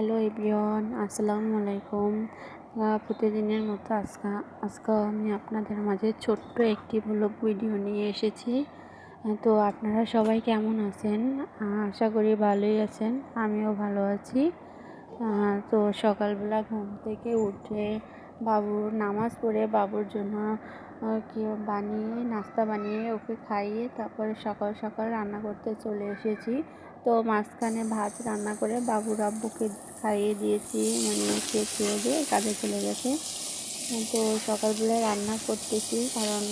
Hello everyone, আসসালামু আলাইকুম। প্রতিদিনের মতো আজকে আজকে আমি আপনাদের মাঝে ছোট্ট একটি ব্লগ ভিডিও নিয়ে এসেছি। তো আপনারা সবাই কেমন আছেন? আশা করি ভালোই আছেন, আমিও ভালো আছি। তো সকালবেলা ঘুম থেকে উঠে বাবুর নামাজ পড়ে বাবুর জন্য কি বানিয়ে, নাস্তা বানিয়ে ওকে খাইয়ে তারপরে সকাল সকাল রান্না করতে চলে এসেছি। তো মাঝখানে ভাত রান্না করে বাবুর আব্বুকে খাইয়ে দিয়েছি মানে সে খেয়ে দিয়ে কাজে চলে গেছে। তো সকালবেলা রান্না করতেছি, কারণ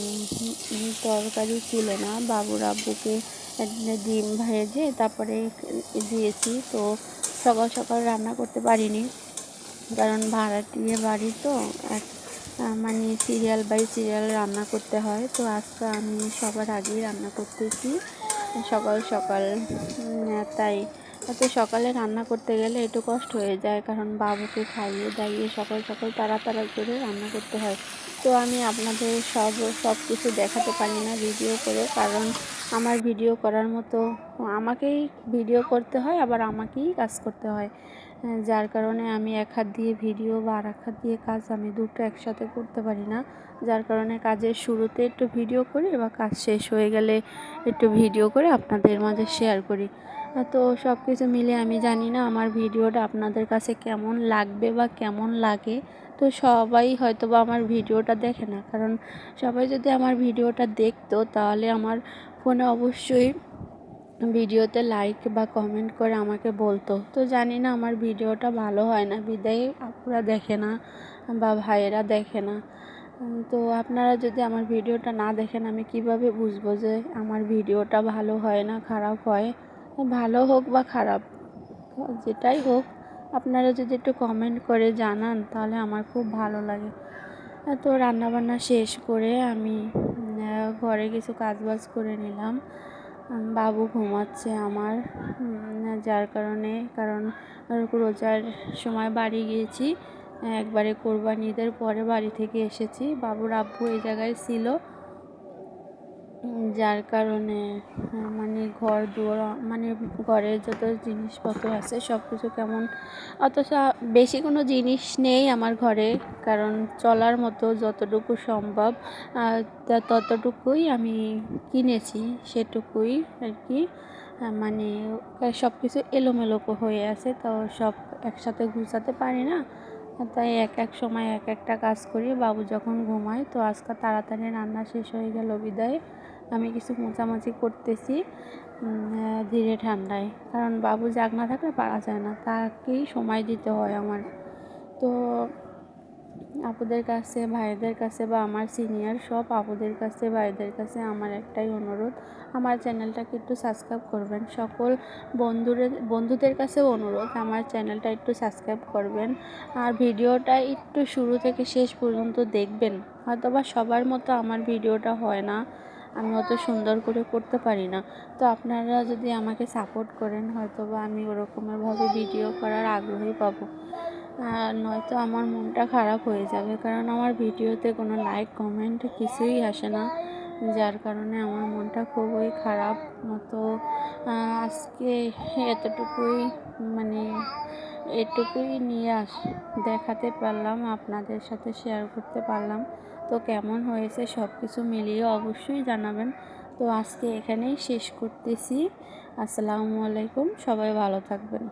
তরকারি ছিল না। বাবুর আব্বুকে ডিম ভেজে তারপরে দিয়েছি, তো সকাল সকাল রান্না করতে পারিনি। কারণ ভাড়াটিয়ে বাড়ি তো এক মানে সিরিয়াল বাই সিরিয়াল রান্না করতে হয়। তো আজকে আমি সবার আগেই রান্না করতেছি। সকাল সকাল তাই তো সকালে রান্না করতে গেলে একটু কষ্ট হয়ে যায় কারণ বাবুকে খাইয়ে দাইয়ে সকাল সকাল তাড়াতাড়ি করে রান্না করতে হয়। তো আমি আপনাদের সব সব কিছু দেখাতে পারি না ভিডিও করে, কারণ আমার ভিডিও করার মতো, আমাকেই ভিডিও করতে হয়, আবার আমাকেই কাজ করতে হয়। যার কারণে আমি এক হাত দিয়ে ভিডিও বা আর এক হাত দিয়ে কাজ আমি দুটো একসাথে করতে পারি না। যার কারণে কাজের শুরুতে একটু ভিডিও করি বা কাজ শেষ হয়ে গেলে একটু ভিডিও করে আপনাদের মাঝে শেয়ার করি। তো সব কিছু মিলে আমি জানি না আমার ভিডিওটা আপনাদের কাছে কেমন লাগবে বা কেমন লাগে। তো সবাই হয়তো বা আমার ভিডিওটা দেখে না। কারণ সবাই যদি আমার ভিডিওটা দেখতো, তাহলে আমার ফোনে অবশ্যই ভিডিওতে লাইক বা কমেন্ট করে আমাকে বলতো। তো জানি না, আমার ভিডিওটা ভালো হয় না, বিদায় আপুরা দেখে না বা ভাইয়েরা দেখে না। তো আপনারা যদি আমার ভিডিওটা না দেখেন, আমি কীভাবে বুঝব যে আমার ভিডিওটা ভালো হয় না, খারাপ হয়? ভালো হোক বা খারাপ, যেটাই হোক। আপনারা যদি একটু কমেন্ট করে জানান, তাহলে আমার খুব ভালো লাগে। তো রান্নাবান্না শেষ করে আমি ঘরে কিছু কাজবাজ করে নিলাম। বাবু ঘুমাচ্ছে আমার যার কারণে, কারণ রোজার সময় বাড়ি গিয়েছি, একবারে কোরবানি ঈদের পরে বাড়ি থেকে এসেছি। বাবুর আব্বু এই জায়গায় ছিল। যার কারণে মানে ঘর, দুয়ার মানে ঘরের যত জিনিসপত্র আছে সব কিছু কেমন, অথচ বেশি কোনো জিনিস নেই আমার ঘরে, কারণ চলার মতো যতটুকু সম্ভব ততটুকুই আমি কিনেছি, সেটুকুই আর কি মানে সব কিছু এলোমেলো হয়ে আছে, তো সব একসাথে গুছাতে পারি না। তাই এক এক সময় এক একটা কাজ করি। বাবু যখন ঘুমায়, তো আজকে তাড়াতাড়ি রান্না শেষ হয়ে গেল বিদায়। আমি কিছু মোচামাচি করতেছি ধীরে ঠান্ডায়। কারণ বাবু জাগ না থাকলে পারা যায় না, তাকেই সময় দিতে হয় আমার। তো আপুদের কাছে, ভাইদের কাছে বা আমার সিনিয়র সব আপুদের কাছে, ভাইদের কাছে আমার একটাই অনুরোধ। আমার চ্যানেলটাকে একটু সাবস্ক্রাইব করবেন। সকল বন্ধুদের বন্ধুদের কাছেও অনুরোধ, আমার চ্যানেলটা একটু সাবস্ক্রাইব করবেন। আর ভিডিওটা একটু শুরু থেকে শেষ পর্যন্ত দেখবেন। হয়তোবা সবার মতো আমার ভিডিওটা হয় না। আমি অত সুন্দর করে করতে পারি না। তো আপনারা যদি আমাকে সাপোর্ট করেন হয়তো বা আমি ওরকমভাবে ভিডিও করার আগ্রহী পাবো। নয়তো আমার মনটা খারাপ হয়ে যাবে, কারণ আমার ভিডিওতে কোনো লাইক কমেন্ট কিছুই আসে না। যার কারণে আমার মনটা খুবই খারাপ মতো আজকে এতটুকুই মানে এটুকুই নিয়ে আস, দেখাতে পারলাম, আপনাদের সাথে শেয়ার করতে পারলাম। তো কেমন হয়েছে সব কিছু মিলিয়ে অবশ্যই জানাবেন। তো আজকে এখানেই শেষ করতেছি। আসসালামু আলাইকুম, সবাই ভালো থাকবেন।